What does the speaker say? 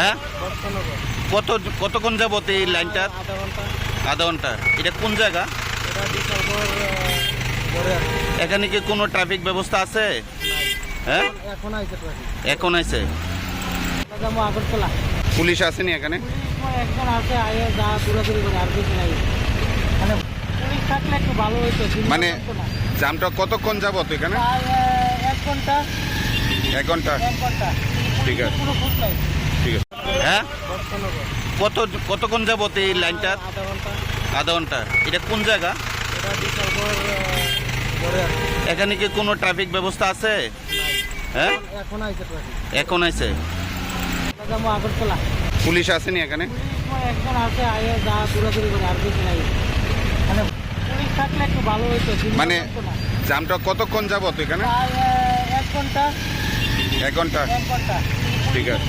হ্যাঁ? কত কতক্ষণ যাবত এই লাইনটা আধা ঘণ্টা। আধা ঘণ্টা এটা কোন জায়গা। এখানে কি কোনো ট্রাফিক ব্যবস্থা আছে? হ্যাঁ? এখন এখন আছে পুলিশ আসেনি এখানে? মানে মানে মানে জামটা কতক্ষণ যাবত এখানে? এক ঘণ্টা। এক ঘণ্টা। এক ঘণ্টা। ঠিক আছে। ঠিক আছে। হ্যাঁ? কত কতক্ষণ যাবত এই লাইনটা আধা ঘণ্টা। আধা ঘণ্টা এটা কোন জায়গা। এখানে কি কোনো ট্রাফিক ব্যবস্থা আছে? হ্যাঁ? এখন আছে পুলিশ আসেনি এখানে? মানে মানে মানে জামটা কতক্ষণ যাবত এখানে? এক ঘণ্টা। এক ঘণ্টা। ঠিক আছে।